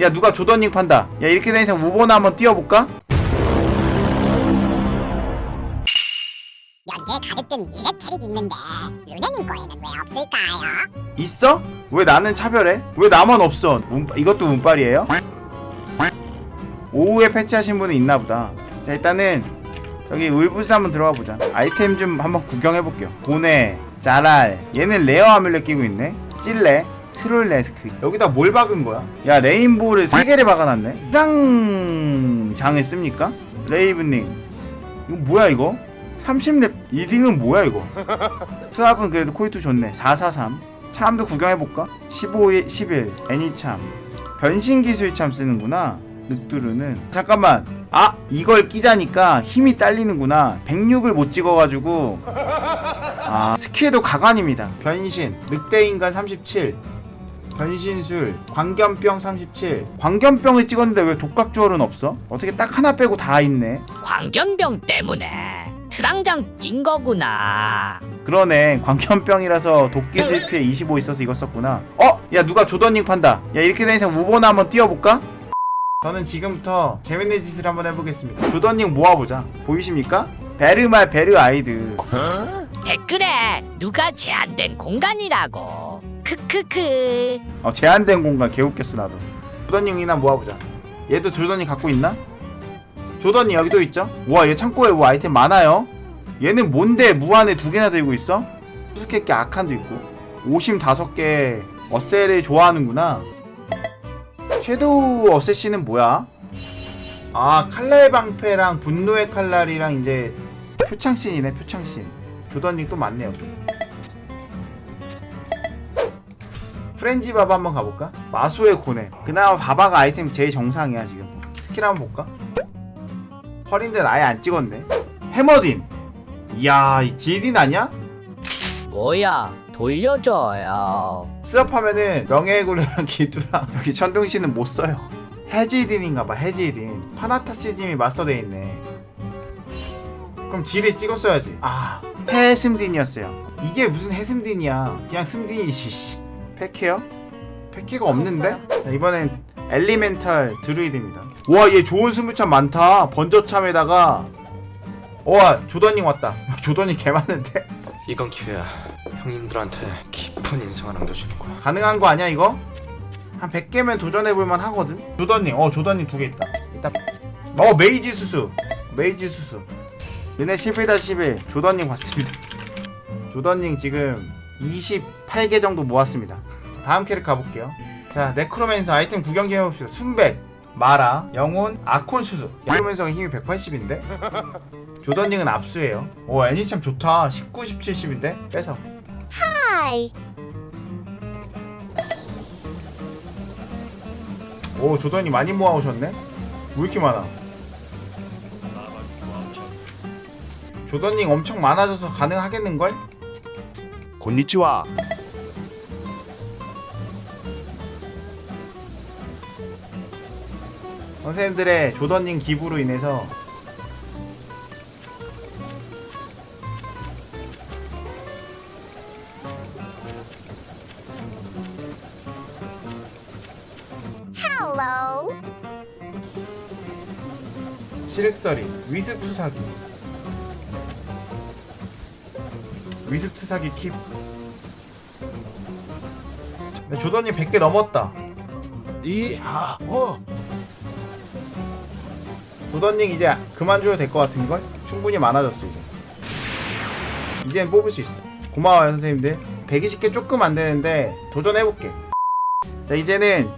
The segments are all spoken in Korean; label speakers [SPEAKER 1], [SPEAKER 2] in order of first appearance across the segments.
[SPEAKER 1] 야 누가 조던닝 판다 야 이렇게 된 이상 우버나 한번 띄워볼까?
[SPEAKER 2] 현재 가득든 일렉 캐릭 있는데 루네님 거에는 왜 없을까요?
[SPEAKER 1] 있어? 왜 나는 차별해? 왜 나만 없어? 운, 이것도 운빨이에요? 오후에 패치하신 분은 있나 보다 자 일단은 저기 울부스 한번 들어가 보자 아이템 좀 한번 구경해 볼게요 보네 자랄 얘는 레어 아뮬렛 끼고 있네 찔레 트롤레스크. 여기다 뭘 박은 거야? 야 레인보우를 세 개를 박아놨네. 랑 장을 씁니까? 레이브닝 이거 뭐야 이거? 30렙 1링은 뭐야 이거? 수압은 그래도 코이투 좋네. 443 참도 구경해볼까? 15일 11 애니참. 변신 기술 참 쓰는구나 늑두루는. 잠깐만. 아 이걸 끼자니까 힘이 딸리는구나. 106을 못 찍어가지고. 아 스킬도 가관입니다. 변신. 늑대인간 37 변신술 광견병 37 광견병을 찍었는데 왜 독각주얼은 없어? 어떻게 딱 하나 빼고 다 있네
[SPEAKER 3] 광견병 때문에 트랑장 낀 거구나.
[SPEAKER 1] 그러네 광견병이라서 도끼 실패 25 있어서 이거 썼구나 어? 야 누가 조던닝 판다 야 이렇게 된 이상 우버나 한번 띄워볼까? 저는 지금부터 재밌는 짓을 한번 해보겠습니다 조던닝 모아보자 보이십니까? 베르말 베르 아이드
[SPEAKER 3] 댓글에 누가 제한된 공간이라고. 크크크.
[SPEAKER 1] 어 제한된 공간 개웃겼어 나도 조던닝이나 모아보자 얘도 조던닝 갖고 있나? 조던닝 여기도 있죠? 와얘 창고에 뭐 아이템 많아요 얘는 뭔데 무한에 두 개나 들고 있어? 수수께끼 아칸도 있고 오심 다섯 개 어셀을 좋아하는구나 섀도우 어세시는 뭐야? 아 칼날 방패랑 분노의 칼날이랑 이제 표창신이네 표창신 조던닝 또 많네요 프렌지 바바 한번 가볼까? 마소의 고뇌 그나마 바바가 아이템 제일 정상이야 지금 스킬 한번 볼까? 펄인데 아예 안 찍었네 해머딘 이야 이 지딘 아니야?
[SPEAKER 3] 뭐야? 돌려줘요.
[SPEAKER 1] 스업하면은 명예의 굴레랑 기두랑 여기 천둥씨는 못 써요 해지딘인가봐 해지딘 파나타시즘이 마스터돼 있네 그럼 지리 찍었어야지 아 해스딘이었어요 이게 무슨 해스딘이야 그냥 스딘이지 씨. 패케어? 패케가 없는데? 자, 이번엔 엘리멘탈 드루이드입니다 와 얘 좋은 스무참 많다 번저참에다가 와 조던닝 왔다 조던닝 개 많은데
[SPEAKER 4] 이건 기회야. 형님들한테 깊은 인상을 남겨주는 거야.
[SPEAKER 1] 가능한 거 아니야 이거? 한 100개면 도전해볼만 하거든? 조던님 어 조던님 두 개 있다 일단 어 메이지 수수 메이지 수수 얘네 11-11 조던님 왔습니다 조던님 지금 28개 정도 모았습니다 다음 캐릭 가볼게요. 자 네크로맨서 아이템 구경 좀 해봅시다. 순백 마라 영혼 아콘 수수. 네크로맨서가 힘이 180인데? 조던닝은 압수예요. 오 애니 참 좋다. 19, 17, 10인데? 뺏어.
[SPEAKER 2] 하이.
[SPEAKER 1] 오 조던이 많이 모아오셨네? 왜 이렇게 많아? 조던님 엄청 많아져서 가능하겠는걸?
[SPEAKER 5] 곤니찌와
[SPEAKER 1] 선생님들의 조던님 기부로 인해서
[SPEAKER 2] 헬로
[SPEAKER 1] 실익서리 위습 투사기. 위습 투사기 킵. 조던님 100개 넘었다.
[SPEAKER 5] 이하호
[SPEAKER 1] 조던님 이제 그만 줘도 될 것 같은걸? 충분히 많아졌어 이제 이젠 뽑을 수 있어 고마워요 선생님들 120개 조금 안 되는데 도전해볼게 자 이제는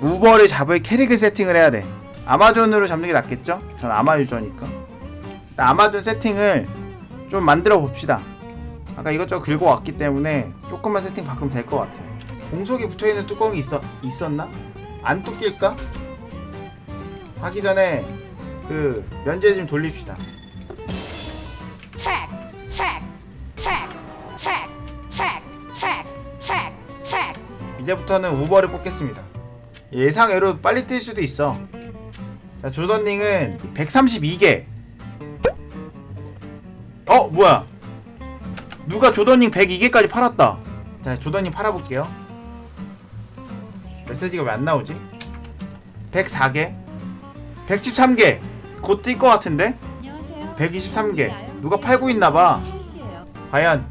[SPEAKER 1] 우버를 잡을 캐릭을 세팅을 해야 돼 아마존으로 잡는 게 낫겠죠? 전 아마 유저니까 아마존 세팅을 좀 만들어 봅시다 아까 이것저것 긁어 왔기 때문에 조금만 세팅 바꾸면 될 것 같아요 공속이 붙어있는 뚜껑이 있어, 있었나? 안 뚜낄까? 하기 전에 그 면제 좀 돌립시다
[SPEAKER 3] 체크, 체크, 체크, 체크, 체크, 체크, 체크, 체크.
[SPEAKER 1] 이제부터는 우버를 뽑겠습니다. 예상외로 빨리 뛸 수도 있어. 자, 조던닝은 132개. 어, 뭐야? 누가 조던닝 102개까지 팔았다. 자, 조던닝 팔아볼게요. 메시지가 왜 안 나오지? 104개 113개 곧 뛸 것 같은데
[SPEAKER 6] 안녕하세요.
[SPEAKER 1] 123개 누가 팔고 있나봐. 과연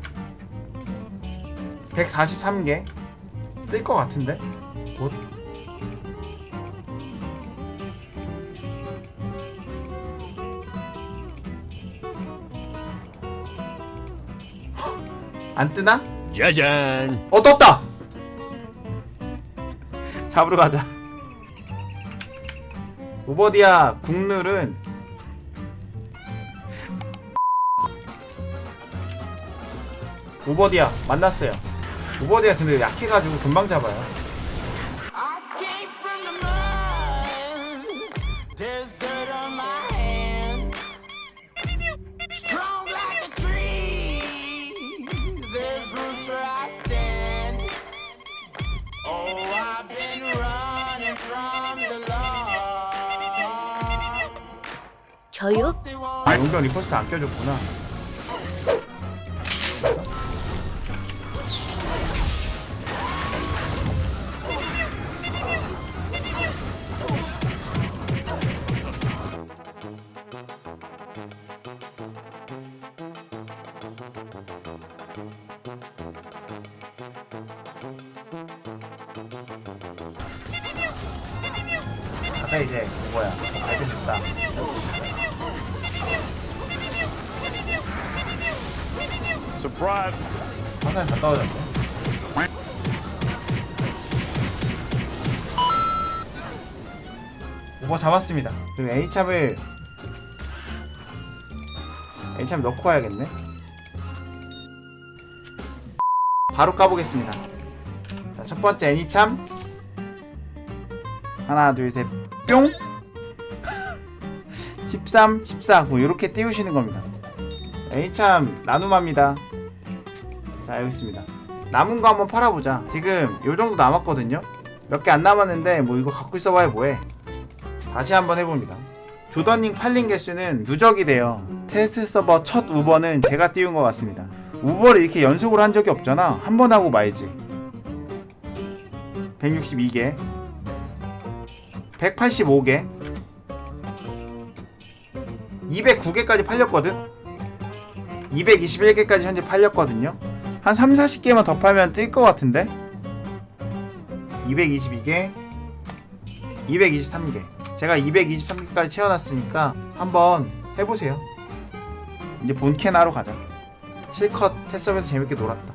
[SPEAKER 1] 143개 뜰 것 같은데 곧 안 뜨나?
[SPEAKER 5] 짜잔.
[SPEAKER 1] 어 떴다! 잡으러 가자 우버디아 국룰은 우버디아 만났어요 우버디아 근데 약해가지고 금방 잡아요.
[SPEAKER 7] Oh.
[SPEAKER 8] 저요?
[SPEAKER 1] 아 용병 리포스트 안 껴줬구나 가자 이제 뭐야 알게 됐다
[SPEAKER 5] 서프라이즈.
[SPEAKER 1] 화살 다 떨어졌어. 오버 잡았습니다. 그리고 H샵을 H샵 넣고 가야겠네. 바로 까보겠습니다. 자, 첫 번째 애니참 하나, 둘, 셋, 뿅. 13, 14, 뭐 이렇게 띄우시는 겁니다. H참 나눔합니다. 자 여기 있습니다 남은 거 한번 팔아보자 지금 요 정도 남았거든요 몇 개 안 남았는데 뭐 이거 갖고 있어봐야 뭐해 다시 한번 해봅니다 조던닝 팔린 개수는 누적이 돼요 테스트 서버 첫 우버는 제가 띄운 것 같습니다 우버를 이렇게 연속으로 한 적이 없잖아. 한 번 하고 말지. 162개. 185개. 209개까지 팔렸거든? 221개까지 현재 팔렸거든요? 한 3, 40개만 더 팔면 뜰 것 같은데? 222개. 223개. 제가 223개까지 채워놨으니까 한번 해보세요. 이제 본캐나로 가자 실컷 테스업에서 재밌게 놀았다